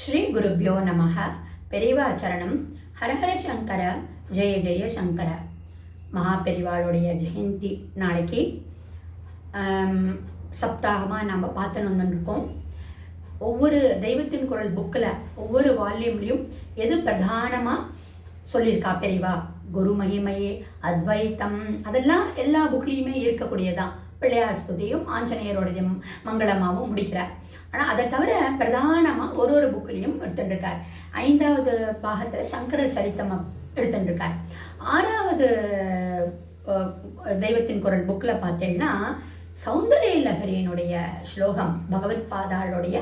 ஸ்ரீ குருப்யோ நமக பெரிவாச்சரணம் ஹரஹர சங்கர. ஜெய ஜெய சங்கர. மகா பெரிவாளுடைய ஜெயந்தி நாளைக்கு. சப்தாகமாக நம்ம பார்த்துன்னு வந்துருக்கோம் ஒவ்வொரு தெய்வத்தின் குரல் புக்கில் ஒவ்வொரு வால்யூம்லேயும் எது பிரதானமாக சொல்லியிருக்கா பெரியவா குரு மகிமையே அத்வைத்தம். அதெல்லாம் எல்லா புக்லேயுமே இருக்கக்கூடியதான் பிள்ளையார் ஸ்துதியும் ஆஞ்சநேயருடைய மங்களமாகவும் முடிக்கிறார் ஆனால் அதை தவிர பிரதானமாக ஒரு ஒரு புக்கிலையும் எடுத்துட்டுருக்கார். ஐந்தாவது பாகத்தில் சங்கர சரித்தம் எடுத்துட்டுருக்கார். ஆறாவது தெய்வத்தின் குரல் புக்கில் பார்த்தேன்னா சௌந்தரிய லகரியினுடைய ஸ்லோகம் பகவத் பாதாளுடைய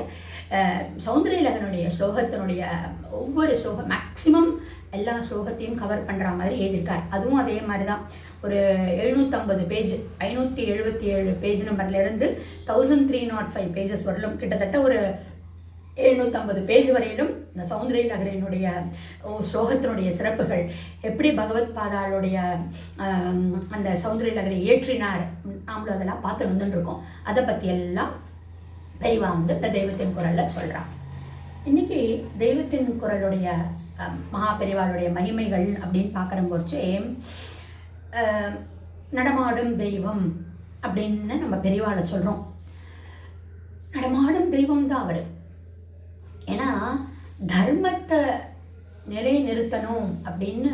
சௌந்தரியலகனுடைய ஸ்லோகத்தினுடைய ஒவ்வொரு ஸ்லோகம் மேக்ஸிமம் எல்லா ஸ்லோகத்தையும் கவர் பண்ணுற மாதிரி எழுதியிருக்கார். அதுவும் அதே மாதிரி தான் ஒரு எழுநூற்றம்பது பேஜ் ஐநூற்றி எழுபத்தி ஏழு பேஜ் நம்பர்லேருந்து thousand three nought five pages வரலும் கிட்டத்தட்ட ஒரு எழுநூற்றம்பது பேஜ் வரையிலும் இந்த சௌந்தரிய நகரினுடைய ஓ ஸ்லோகத்தினுடைய சிறப்புகள் எப்படி பகவத் பாதாளுடைய அந்த சௌந்தரிய நகரை ஏற்றினார் நாமளும் அதெல்லாம் பார்த்து வந்துட்டு இருக்கோம் அதை பற்றி எல்லாம் பெரியவா வந்து இந்த தெய்வத்தின் குரலில் சொல்கிறான் இன்னைக்கு தெய்வத்தின் குரலுடைய மகா பெரிவாளுடைய மகிமைகள் அப்படின்னு பார்க்குற போச்சு. நடமாடும் தெய்வம் அப்படின்னு நம்ம பெரியவாளை சொல்கிறோம் நடமாடும் தெய்வம் தான் அவர். ஏன்னா தர்மத்தை நிலைநிறுத்தணும் அப்படின்னு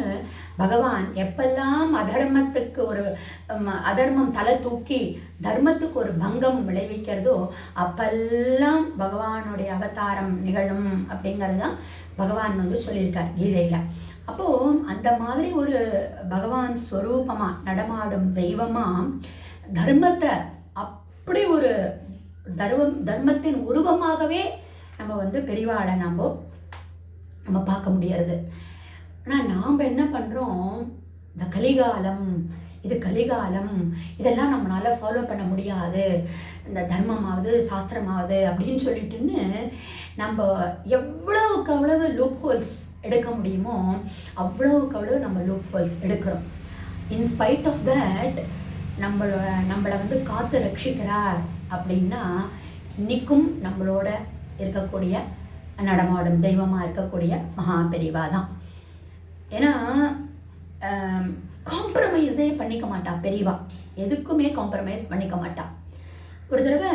பகவான் எப்பெல்லாம் அதர்மத்துக்கு ஒரு அதர்மம் தலை தூக்கி தர்மத்துக்கு ஒரு பங்கம் விளைவிக்கிறதோ அப்பெல்லாம் பகவானுடைய அவதாரம் நிகழும் அப்படிங்கிறது தான் பகவான் வந்து சொல்லியிருக்கார் கீதையில். அப்போது அந்த மாதிரி ஒரு பகவான் ஸ்வரூபமாக நடமாடும் தெய்வமாக தர்மத்தை அப்படி ஒரு தர்மம் தர்மத்தின் உருவமாகவே நம்ம வந்து பெரிவாளை நம்ம நம்ம பார்க்க முடியறது. ஆனால் நாம் என்ன பண்ணுறோம் இந்த கலிகாலம் இது கலிகாலம் இதெல்லாம் நம்மளால் ஃபாலோ பண்ண முடியாது. இந்த தர்மமாவது சாஸ்திரமாவது அப்படின்னு சொல்லிட்டுன்னு நம்ம எவ்வளவுக்கு அவ்வளவு லூப் ஹோல்ஸ் எடுக்க முடியுமோ அவ்வளவுக்கு அவ்வளவு நம்ம லூப் ஹோல்ஸ் எடுக்கிறோம் இன்ஸ்பைட் ஆஃப் தட் நம்மளோட நம்மளை வந்து காத்து ரட்சிக்கிறார் அப்படின்னா இன்னைக்கும் நம்மளோட இருக்கக்கூடிய நடமாடும் தெய்வமாக இருக்கக்கூடிய மகா பெரிவா தான். ஏன்னா காம்ப்ரமைஸே பண்ணிக்க மாட்டா பெரிவா. எதுக்குமே காம்ப்ரமைஸ் பண்ணிக்க மாட்டா. ஒரு தடவை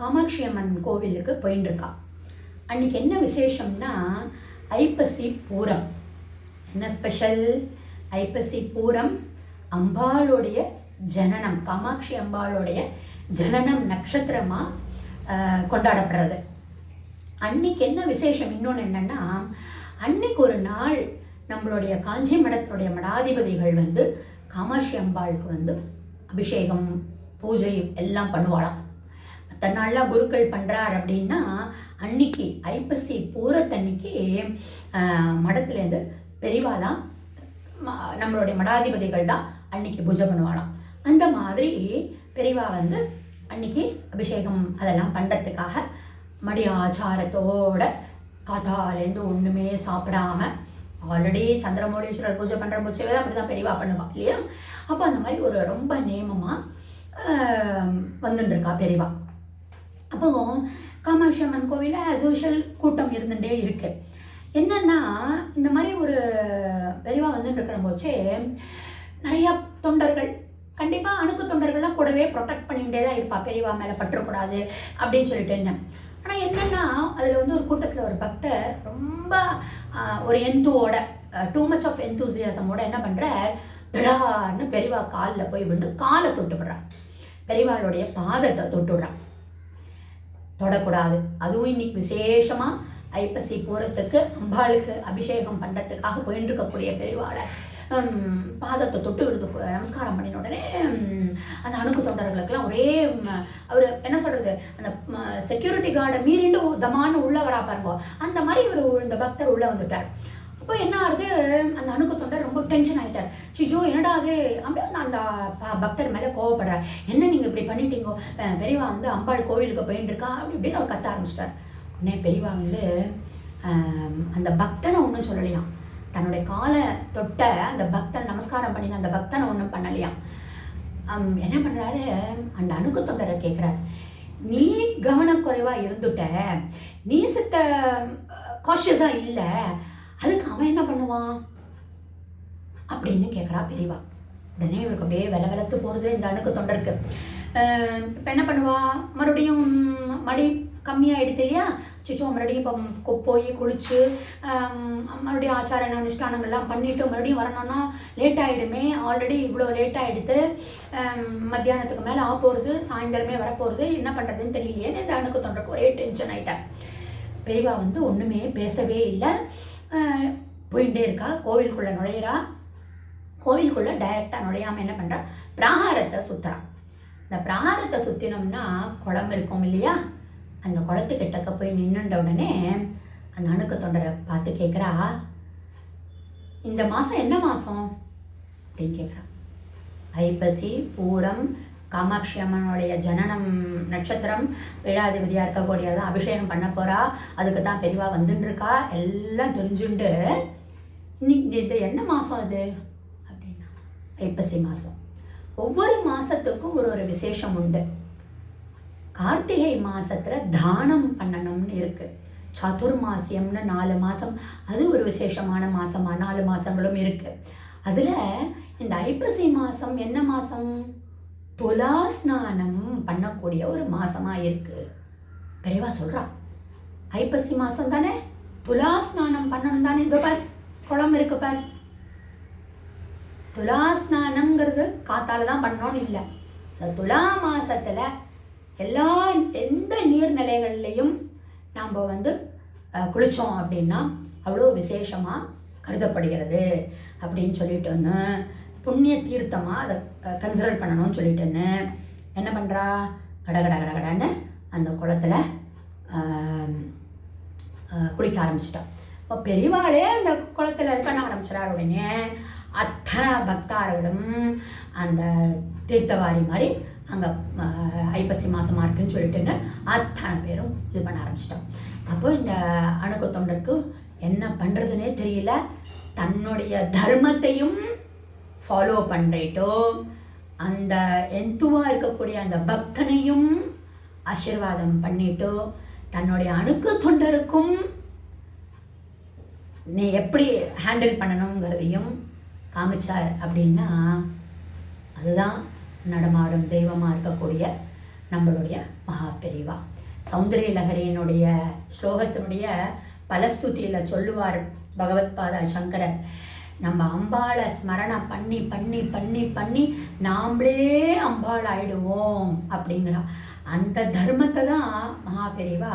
காமாட்சி அம்மன் கோவிலுக்கு போயின்னு இருக்கா அன்னைக்கு என்ன விசேஷம்னா ஐப்பசி பூரம். என்ன ஸ்பெஷல் ஐப்பசி பூரம் அம்பாளுடைய ஜனனம் காமாட்சி அம்பாளுடைய ஜனனம் நட்சத்திரமாக கொண்டாடப்படுறது. அன்னைக்கு என்ன விசேஷம்? இன்னொன்று என்னென்னா அன்னைக்கு ஒரு நாள் நம்மளுடைய காஞ்சி மடத்தினுடைய மடாதிபதிகள் வந்து காமாட்சி அம்பாளுக்கு வந்து அபிஷேகம் பூஜை எல்லாம் பண்ணுவாளாம். மற்ற நாளில் குருக்கள் பண்ணுறார் அப்படின்னா அன்னைக்கு ஐப்பசி பூரத்தன்னைக்கு மடத்துலேருந்து பெரியவா தான் நம்மளுடைய மடாதிபதிகள் தான் அன்னைக்கு பூஜை பண்ணுவாளாம். அந்த மாதிரி பெரியவா வந்து அன்னைக்கு அபிஷேகம் அதெல்லாம் பண்ணுறதுக்காக மடி ஆச்சாரத்தோட காத்தாலேருந்து ஒன்றுமே சாப்பிடாம ஆல்ரெடி சந்திரமௌலீஸ்வரர் பூஜை பண்ணுற பூஜைவே தான் அப்படி தான் பெரியவா பண்ணுவாள் இல்லையா? அப்போ அந்த மாதிரி ஒரு ரொம்ப நேமமாக வந்துட்டுருக்கா பெரியவா. அப்போ காமாட்சி அம்மன் கோவிலில் ஆஸ் யூஷுவல் கூட்டம் இருந்துகிட்டே இருக்கு. என்னன்னா இந்த மாதிரி ஒரு பெரியவா வந்துட்டு இருக்கிற போச்சே நிறையா தொண்டர்கள் கண்டிப்பாக அணுக்கு தொண்டர்கள்லாம் கூடவே ப்ரொடெக்ட் பண்ணிகிட்டே தான் இருப்பா. பெரியவா மேலே பற்றக்கூடாது அப்படின்னு சொல்லிட்டு என்ன. ஆனால் என்னென்னா அதில் வந்து ஒரு கூட்டத்தில் ஒரு பக்தர் ரொம்ப ஒரு எந்துவோட டூ மச் ஆஃப் எந்தூசியாசமோட என்ன பண்ணுறார் திடார்னு பெரியவா காலில் போய் விழுந்து காலை தொட்டுப்படுறான் பெரியவாளுடைய பாதத்தை தொட்டுடுறான் தொடக்கூடாது. அதுவும் இன்னைக்கு விசேஷமாக ஐப்பசி போகிறதுக்கு அம்பாளுக்கு அபிஷேகம் பண்ணுறதுக்காக போயின்னு இருக்கக்கூடிய பெரியவாளை பாதத்தை தொட்டு விடுத்து நமஸ்காரம் பண்ணின உடனே அந்த அணுக்கு தொண்டர்களுக்கெல்லாம் ஒரே அவர் என்ன சொல்கிறது அந்த செக்யூரிட்டி கார்டை மீறிண்டு தமான்னு உள்ள வரா பாருங்க. அந்த மாதிரி இவர் இந்த பக்தர் உள்ளே வந்துட்டார். அப்போ என்ன ஆகுது அந்த அணுக்கு தொண்டர் ரொம்ப டென்ஷன் ஆயிட்டார். சிஜோ என்னடா அது அப்படியே அந்த- அந்த ப- பக்தர் மேலே கோவப்படுறார். என்ன நீங்கள் இப்படி பண்ணிட்டீங்கோ? பெரியவா வந்து அம்பாள் கோவிலுக்கு போயின்னு இருக்கா? அப்படி இப்படின்னு அவர் கத்த ஆரம்பிச்சிட்டார். உடனே பெரியவா வந்து அந்த பக்தனை ஒன்றும் சொல்லலையாம். தன்னுடைய காலை தொட்ட அந்த பக்தன் நமஸ்காரம் பண்ணின அந்த பக்தனை ஒன்றும் பண்ணலையா? என்ன பண்ணுறாரு அந்த அணுக்கு தொண்டரை கேட்குறாரு நீ கவனக்குறைவாக இருந்துட்ட. நீ சித்த காஷியஸாக இல்லை. அதுக்கு அவன் என்ன பண்ணுவான்? அப்படின்னு கேட்குறா பெரியவா உடனே இவருக்கு அப்படியே வில வெலத்து போகிறது இந்த அணுக்கு தொண்டருக்கு. இப்போ என்ன பண்ணுவா? மறுபடியும் மடி கம்மியாகிடுது இல்லையா சிச்சோ மறுபடியும் இப்போ போய் குளிச்சு மறுபடியும் ஆச்சார அனுஷ்டானங்கள்லாம் பண்ணிட்டு மறுபடியும் வரணும்னா லேட் ஆகிடுமே ஆல்ரெடி இவ்வளோ லேட் ஆகிடுது மத்தியானத்துக்கு மேலே ஆ போகிறது சாயந்தரமே வரப்போகிறது என்ன பண்ணுறதுன்னு தெரியலையேன்னு இந்த அணுக்கு தொண்டருக்கு ஒரே டென்ஷன் ஆகிட்டேன் பெரியவா வந்து ஒன்றுமே பேசவே இல்லை. போயிட்டே இருக்கா. கோவிலுக்குள்ளே நுழையிறா. கோவிலுக்குள்ளே டைரெக்டாக நுழையாமல் என்ன பண்ணுறா பிராகாரத்தை சுற்றுறான் இந்த பிராகாரத்தை சுற்றினோம்னா குளம் இருக்கும் இல்லையா? அந்த குளத்துக்கிட்டக்க போய் நின்னுண்ட உடனே அந்த அணுக்கு தொண்டரை பார்த்து கேட்குறா இந்த மாதம் என்ன மாதம் அப்படின்னு கேட்குறா ஐப்பசி பூரம் காமாட்சி அம்மனுடைய ஜனனம் நட்சத்திரம் விழாதிபதியாக இருக்கக்கூடியதான் அபிஷேகம் பண்ண போகிறா அதுக்கு தான் பெரிவாக வந்துட்டுருக்கா எல்லாம் தெரிஞ்சுண்டு இன்னைக்கு இது என்ன மாதம் இது? அப்படின்னா ஐப்பசி மாதம் ஒவ்வொரு மாதத்துக்கும் ஒரு ஒரு விசேஷம் உண்டு. கார்த்திகை மாதத்தில் தானம் பண்ணணும்னு இருக்குது சதுர்மாசியம்னு நாலு மாதம் அது ஒரு விசேஷமான மாதமாக நாலு மாதங்களும் இருக்குது அதில் இந்த ஐப்பசி மாதம் என்ன மாதம் துலா ஸ்நானம் பண்ணக்கூடிய ஒரு மாதமாக இருக்குது பெரியவா சொல்கிறா ஐப்பசி மாதம் தானே? துலா ஸ்நானம் பண்ணணும் தானே? இதோ பார் குளம் இருக்கு பார். துலா ஸ்நானங்கிறது காத்தால தான் பண்ணோன்னு இல்லை. இந்த துலா மாதத்தில் எல்லா எந்த நீர்நிலைகள்லையும் நாம் வந்து குளித்தோம் குளிச்சோம் அப்படின்னா அவ்வளோ விசேஷமாக கருதப்படுகிறது அப்படின்னு சொல்லிட்டோன்னு புண்ணிய தீர்த்தமாக அதை கன்சிடர் பண்ணணும்னு சொல்லிட்டோன்னு. என்ன பண்ணுறா கட கட கட கடன்னு அந்த குளத்துல குளிக்க ஆரம்பிச்சிட்டான் இப்போ பெரியவாளே அந்த குளத்துல இது பண்ண ஆரம்பிச்சிடார் உடனே. அத்தனை பக்தார்களும் அந்த தீர்த்தவாரி மாதிரி அங்கே ஐப்பசி மாதமாக இருக்குன்னு சொல்லிட்டுன்னு அத்தனை பேரும் இது பண்ண ஆரம்பிச்சிட்டோம் அப்போ இந்த அணுக்கு தொண்டருக்கு என்ன பண்ணுறதுனே தெரியல. தன்னுடைய தர்மத்தையும் ஃபாலோ பண்ணுறேட்டோ அந்த எந்துவாக இருக்கக்கூடிய அந்த பக்தனையும் ஆசீர்வாதம் பண்ணிட்டு தன்னுடைய அணுக்கு தொண்டருக்கும் நீ எப்படி ஹேண்டில் பண்ணணுங்கிறதையும் காமிச்சார் அப்படின்னா அதுதான் நடமாடும் தெய்வமாக இருக்கக்கூடிய நம்மளுடைய மகா பெரிவா. சௌந்தரிய லஹரியினுடைய ஸ்லோகத்தினுடைய பலஸ்துதியில் சொல்லுவார் பகவத் பாதா நம்ம அம்பாளை ஸ்மரணம் பண்ணி பண்ணி பண்ணி பண்ணி நாம்ளே அம்பாள் ஆயிடுவோம் அப்படிங்கிறா. அந்த தர்மத்தை தான் மகா பெரிவா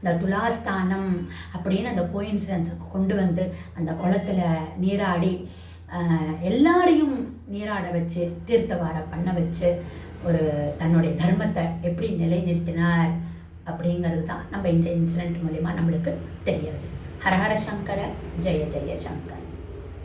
இந்த துலாஸ்தானம் அப்படின்னு அந்த கோயின்சிடன்ஸை கொண்டு வந்து அந்த குளத்துல நீராடி எல்லாரையும் நீராட வச்சு தீர்த்தவார பண்ண வச்சு ஒரு தன்னுடைய தர்மத்தை எப்படி நிலைநிறுத்தினார் அப்படிங்கிறது தான் நம்ம இந்த இன்சிடென்ட் மூலிமா நம்மளுக்கு தெரியாது ஹரஹர சங்கர ஜெய ஜெய சங்கர்.